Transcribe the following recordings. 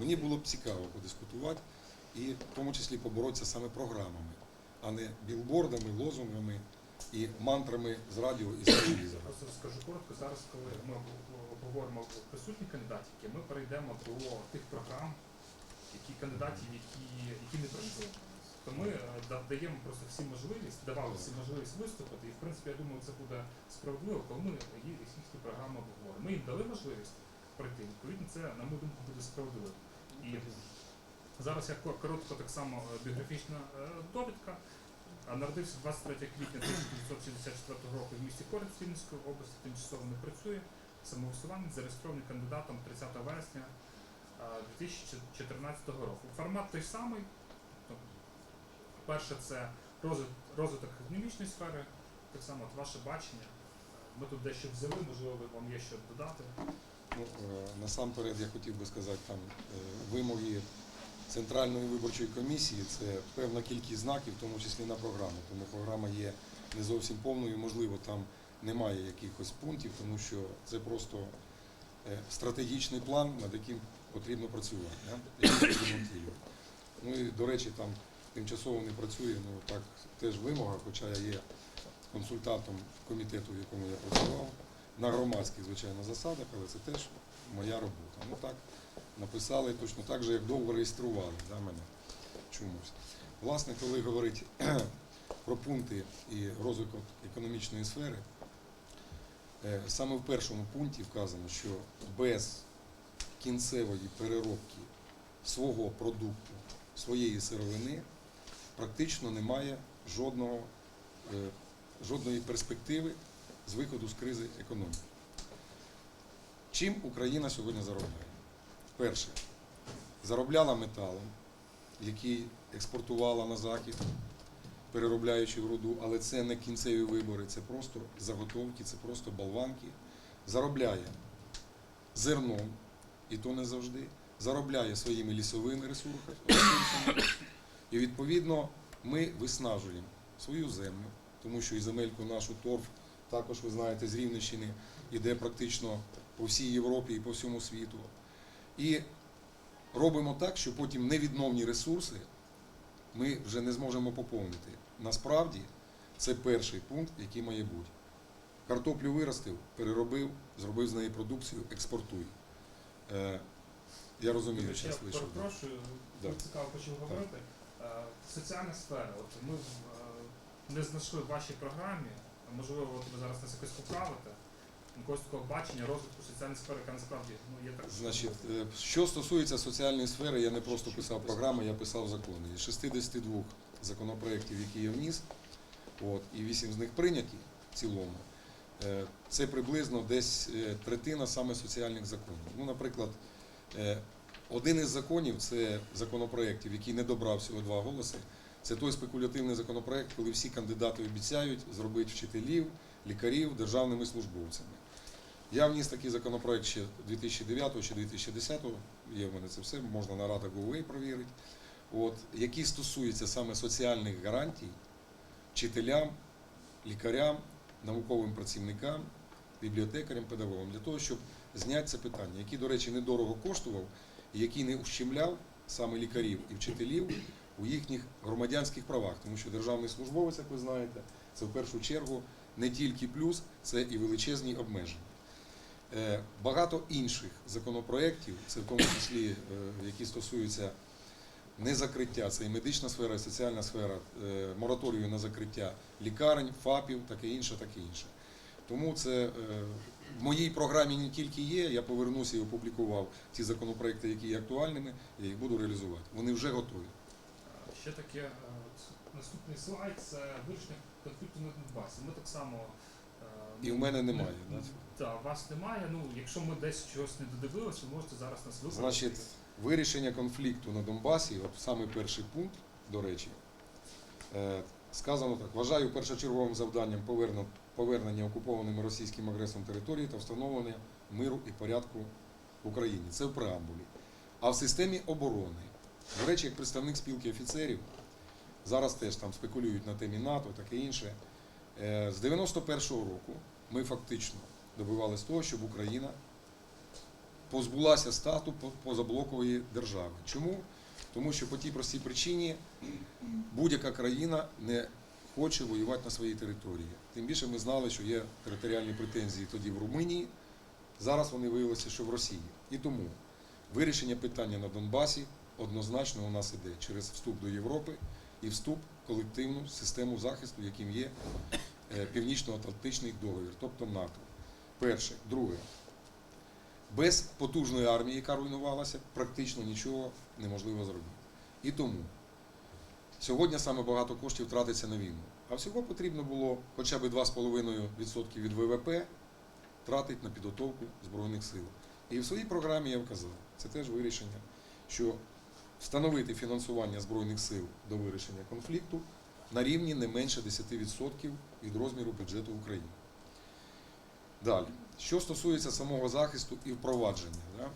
Мені було б цікаво подискутувати і в тому числі поборотися саме програмами, а не білбордами, лозунгами і мантрами з радіо і з телевізора. Просто скажу коротко, зараз, коли ми обговоримо присутні кандидатів, ми перейдемо до тих програм, які кандидатів, які, які не пройшли. То ми е, даємо просто всі можливість, давали всі можливість виступити, і в принципі я думаю, це буде справедливо, коли ми їх їхні програми обговоримо. Ми їм дали можливість пройти, відповідно, це, на мою думку, буде справедливо. І зараз я кор- коротко так само е, біографічна е, довідка. Народився 23 квітня 1964 року в місті Коринь Рівненської області, тимчасово не працює. Самовисуванець зареєстрований кандидатом 30 вересня 2014 року. Формат той самий. Тобто, Перше це розвиток економічної сфери, так само от ваше бачення. Ми тут дещо взяли, можливо, вам є що додати. Ну, насамперед я хотів би сказати, там е, вимоги Центральної виборчої комісії це певна кількість знаків, в тому числі на програму. Тому програма є не зовсім повною, можливо, там немає якихось пунктів, тому що це просто е, стратегічний план, над яким потрібно працювати. Ну і, до речі, там тимчасово не працює, ну так теж вимога, хоча я є консультантом комітету, в якому я працював, на громадських, звичайно, засадах, але це теж моя робота. Ну так написали точно так же, як довго реєстрували да, мене чомусь. Власне, коли говорить про пункти і розвиток економічної сфери, е, саме в першому пункті вказано, що без кінцевої переробки свого продукту, своєї сировини, практично немає жодного, е, жодної перспективи з виходу з кризи економіки. Чим Україна сьогодні заробляє? Перше, заробляла металом, який експортувала на захід, переробляючи в руду, але це не кінцеві вибори, це просто заготовки, це просто болванки. Заробляє зерном, і то не завжди, заробляє своїми лісовими ресурсами. І відповідно ми виснажуємо свою землю, тому що і земельку нашу торф, також ви знаєте, з Рівненщини іде практично по всій Європі і по всьому світу. І робимо так, що потім невідновні ресурси ми вже не зможемо поповнити. Насправді це перший пункт, який має бути. Картоплю виростив, переробив, зробив з неї продукцію, експортуй. Е, я розумію, Тобто, я що слышу. перепрошую, Да. цікаво почув говорити. Е, Соціальна сфера. От ми е, не знайшли в вашій програмі, можливо, от ви зараз нас якось поправите. Якогось такого бачення розвитку соціальної сфери, яка насправді ну, є так. Значить, е, що стосується соціальної сфери, я не просто писав програми, я писав закони. Із 62 законопроєктів, які я вніс, от, і 8 з них прийняті в цілому, е, це приблизно десь е, третина саме соціальних законів. Ну, наприклад, один із законів це законопроєктів, який не добрав всього два голоси. Це той спекулятивний законопроект, коли всі кандидати обіцяють зробити вчителів, лікарів державними службовцями. Я вніс такий законопроект ще 2009 чи 2010, є в мене це все, можна на радах ГУВ провірити, от, які стосуються саме соціальних гарантій вчителям, лікарям, науковим працівникам, бібліотекарям, педагогам, для того, щоб зняти це питання, який, до речі, недорого коштував і який не ущемляв саме лікарів і вчителів у їхніх громадянських правах, тому що державний службовець, як ви знаєте, це в першу чергу не тільки плюс, це і величезні обмеження. Е, Багато інших законопроєктів, це в тому числі, е, які стосуються не закриття, це і медична сфера, і соціальна сфера, е, мораторію на закриття лікарень, ФАПів, таке інше, таке інше. Тому це в моїй програмі не тільки є, я повернуся і опублікував ті законопроекти, які є актуальними, я їх буду реалізувати. Вони вже готові. Ще таке, е, от наступний слайд це вирішення конфлікту на Донбасі. Ми так само. е, І в мене немає. не- да. Так, вас немає. Ну, якщо ми десь чогось не додивилися, ви можете зараз нас виправити. Значить, вирішення конфлікту на Донбасі, от саме перший пункт, до речі, е, сказано так: вважаю першочерговим завданням повернення, повернення окупованими російським агресором території та встановлення миру і порядку в Україні. Це в преамбулі. А в системі оборони, до речі, як представник спілки офіцерів, зараз теж там спекулюють на темі НАТО, таке інше. Е, З 91-го року ми фактично добивалися того, щоб Україна позбулася стату позаблокової держави. Чому? Тому що по тій простій причині будь-яка країна не хоче воювати на своїй території. Тим більше ми знали, що є територіальні претензії тоді в Румунії. Зараз вони виявилися, що в Росії. І тому вирішення питання на Донбасі однозначно у нас іде через вступ до Європи і вступ в колективну систему захисту, яким є е, Північно-Атлантичний договір, тобто НАТО. Перше. Друге. Без потужної армії, яка руйнувалася, практично нічого неможливо зробити. І тому сьогодні саме багато коштів тратиться на війну. А всього потрібно було хоча б 2,5% від ВВП тратити на підготовку Збройних сил. І в своїй програмі я вказав, це теж вирішення, що встановити фінансування Збройних сил до вирішення конфлікту на рівні не менше 10% від розміру бюджету України. Далі, що стосується самого захисту і впровадження. Да?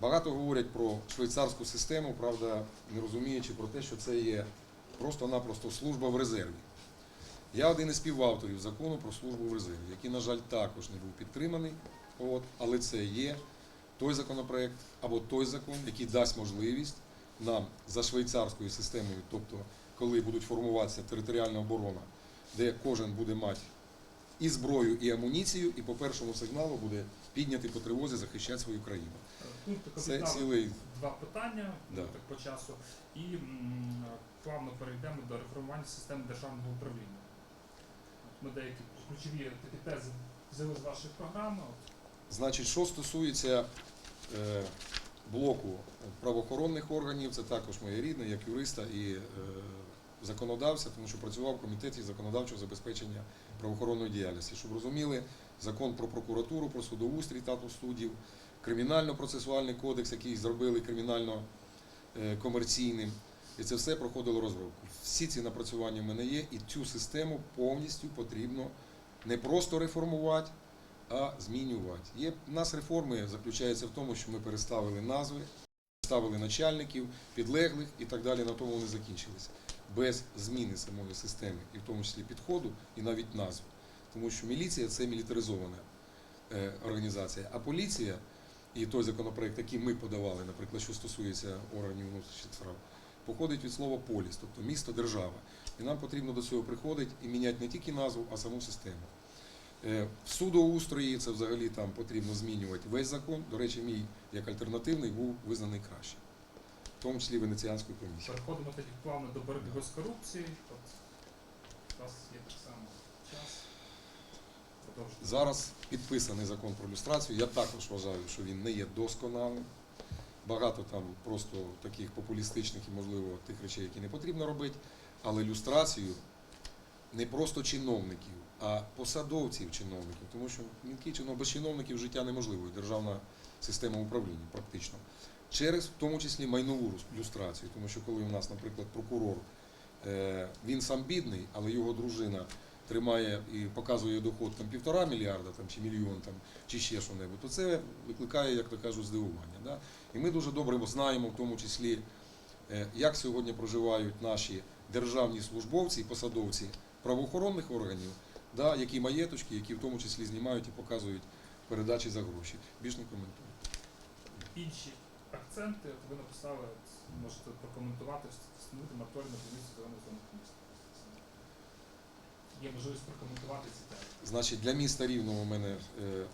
Багато говорять про швейцарську систему, правда, не розуміючи про те, що це є просто-напросто служба в резерві. Я один із співавторів закону про службу в резерві, який, на жаль, також не був підтриманий, от, але це є той законопроект або той закон, який дасть можливість нам за швейцарською системою, тобто коли будуть формуватися територіальна оборона, де кожен буде мати і зброю, і амуніцію, і по першому сигналу буде підняти по тривозі захищати свою країну. Тут Це цілий два питання Да. так по часу, і м, плавно перейдемо до реформування системи державного управління. От Ми деякі ключові такі тези взяли з вашої програми. Значить, що стосується е, блоку правоохоронних органів, це також моє рідне, як юриста і е, законодавця, тому що працював в комітеті законодавчого забезпечення правоохоронної діяльності. Щоб розуміли, закон про прокуратуру, про судоустрій статус суддів, кримінально-процесуальний кодекс, який зробили кримінально-комерційним. І це все проходило розробку. Всі ці напрацювання в мене є, і цю систему повністю потрібно не просто реформувати, а змінювати. Є у нас реформи заключаються в тому, що ми переставили назви, переставили начальників, підлеглих і так далі. На тому вони закінчилися. Без зміни самої системи, і в тому числі підходу, і навіть назви. Тому що міліція це мілітаризована е, організація, а поліція і той законопроект, який ми подавали, наприклад, що стосується органів внутрішніх справ, походить від слова поліс, тобто місто, держава. І нам потрібно до цього приходити і міняти не тільки назву, а саму систему. Е, В судоустрої це взагалі там потрібно змінювати весь закон. До речі, мій як альтернативний був визнаний кращим, в тому числі Венеціанською комісією. переходимо тоді плавно до боротьби з корупцією. У вас є так само час. Продовжуйте. Зараз підписаний закон про люстрацію. Я також вважаю, що він не є досконалим. Багато там просто таких популістичних і, можливо, тих речей, які не потрібно робити. Але люстрацію не просто чиновників, а посадовців чиновників. Тому що мілкий чинов без чиновників життя неможливо, і державна система управління практично. Через в тому числі майнову люстрацію. Тому що коли у нас, наприклад, прокурор, е, він сам бідний, але його дружина тримає і показує доход там півтора мільярда там, чи мільйон там, чи ще що-небудь, то це викликає, як то кажуть, здивування. Да? І ми дуже добре знаємо, в тому числі, е, як сьогодні проживають наші державні службовці і посадовці правоохоронних органів, да, які маєточки, які в тому числі знімають і показують передачі за гроші. Більш не коментую. Інші акценти, ви написали, можете прокоментувати, встановити мораторій на будівництво зелених зон міста. Є можливість прокоментувати ці теми. Значить, для міста Рівного у мене е,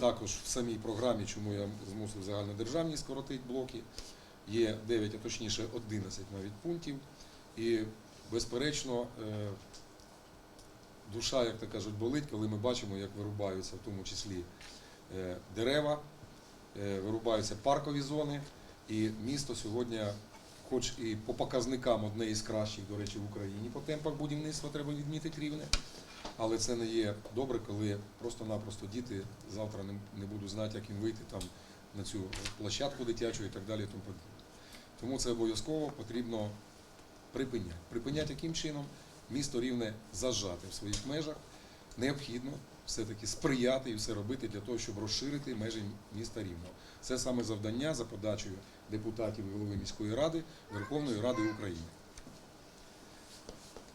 також в самій програмі, чому я змусив загальнодержавні скоротити блоки, є 9, а точніше 11 навіть пунктів. І, безперечно, е, душа, як то кажуть, болить, коли ми бачимо, як вирубаються в тому числі е, дерева, е, вирубаються паркові зони. І місто сьогодні, хоч і по показникам одне із кращих, до речі, в Україні по темпах будівництва треба відмітити рівне. Але це не є добре, коли просто-напросто діти завтра не, будуть знати, як їм вийти там на цю площадку дитячу і так далі. Тому це обов'язково потрібно припиняти. Припиняти яким чином місто рівне зажати в своїх межах. Необхідно все-таки сприяти і все робити для того, щоб розширити межі міста Рівного. Це саме завдання за подачею депутатів і голови міської ради Верховної Ради України.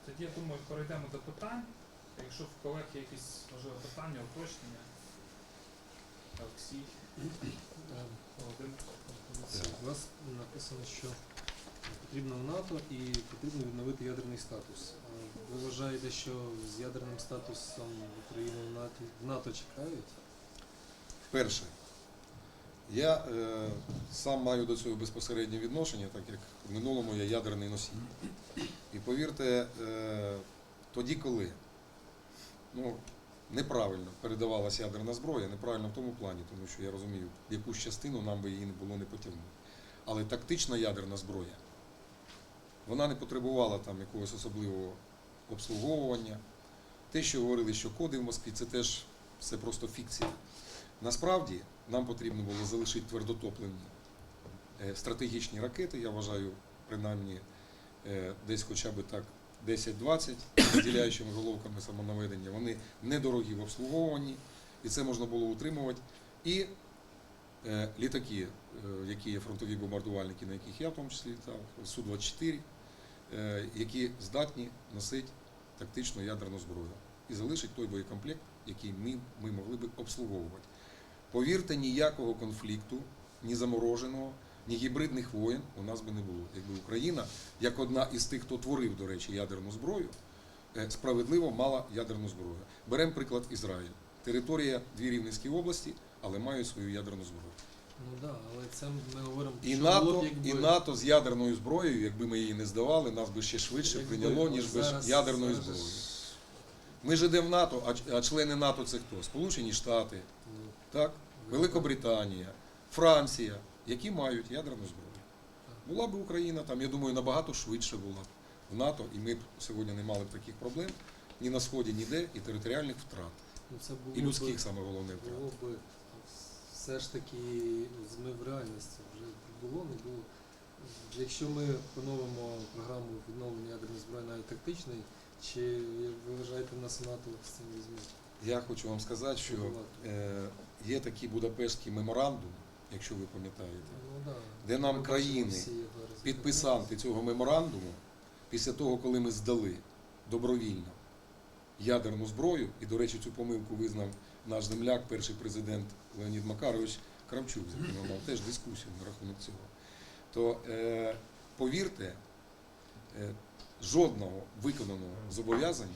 Тоді я думаю, перейдемо до питань. Якщо в колег є якісь можливо питання, уточнення. Олексій, Володимир. У вас написано, що потрібно в НАТО і потрібно відновити ядерний статус. Ви вважаєте, що з ядерним статусом Україну в НАТО, в НАТО чекають? Перше, я е, сам маю до цього безпосереднє відношення, так як в минулому я ядерний носій. І повірте, е, тоді, коли ну, неправильно передавалася ядерна зброя, неправильно в тому плані, тому що я розумію, якусь частину нам би її не було не потягнути. Але тактична ядерна зброя, вона не потребувала там якогось особливого обслуговування. Те, що говорили, що коди в Москві, це теж все просто фікція. Насправді нам потрібно було залишити твердотоплені е, стратегічні ракети, я вважаю, принаймні е, десь хоча б так 10-20 з діляючими головками самонаведення. Вони недорогі в обслуговуванні, і це можна було утримувати. І е, літаки, які є фронтові бомбардувальники, на яких я в тому числі літав, Су-24, е, які здатні носити тактичну ядерну зброю і залишить той боєкомплект, який ми, ми могли би обслуговувати. Повірте, ніякого конфлікту, ні замороженого, ні гібридних воєн у нас би не було. Якби Україна, як одна із тих, хто творив, до речі, ядерну зброю, е, справедливо мала ядерну зброю. Беремо приклад Ізраїль. Територія дві Рівненські області, але мають свою ядерну зброю. Ну да, але це ми говоримо І що НАТО, було б, якби- і НАТО з ядерною зброєю, якби ми її не здавали, нас би ще швидше якби прийняло, ніж без зараз- ядерної зараз зброї. Ми ж йдемо в НАТО, а ч- а члени НАТО це хто? Сполучені Штати, ну, так? Великобританія, Франція, які мають ядерну зброю. Була б Україна там, я думаю, набагато швидше була б в НАТО, і ми б сьогодні не мали б таких проблем ні на сході, ніде, і територіальних втрат, ну, це було і людських саме головне втрат. Було би все ж таки змив реальності. Вже було, не було. Якщо ми поновимо програму відновлення ядерної зброї навіть тактичної, чи ви вважаєте нас НАТО з цим візьме? Я хочу вам сказати, що е, є такий Будапештський меморандум, якщо ви пам'ятаєте, Ну, да. де нам Ми країни, підписанти цього меморандуму, після того, коли ми здали добровільно ядерну зброю, і, до речі, цю помилку визнав наш земляк, перший президент Леонід Макарович Кравчук, з яким я мав теж дискусію на рахунок цього, то е, повірте, е, жодного виконаного зобов'язання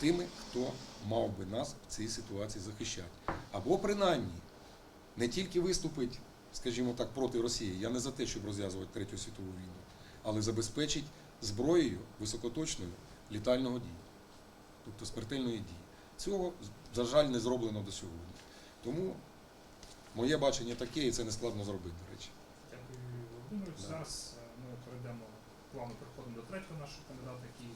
тими, хто мав би нас в цій ситуації захищати. Або принаймні не тільки виступить, скажімо так, проти Росії. Я не за те, щоб розв'язувати Третю світову війну, але забезпечить зброєю високоточною літального дії, тобто смертельної дії. Цього, за жаль, не зроблено до сьогодні. Тому моє бачення таке, і це не складно зробити, до речі. Дякую, Володимир. Да. Зараз е, ми перейдемо плавно переходимо до третього нашого кандидата, який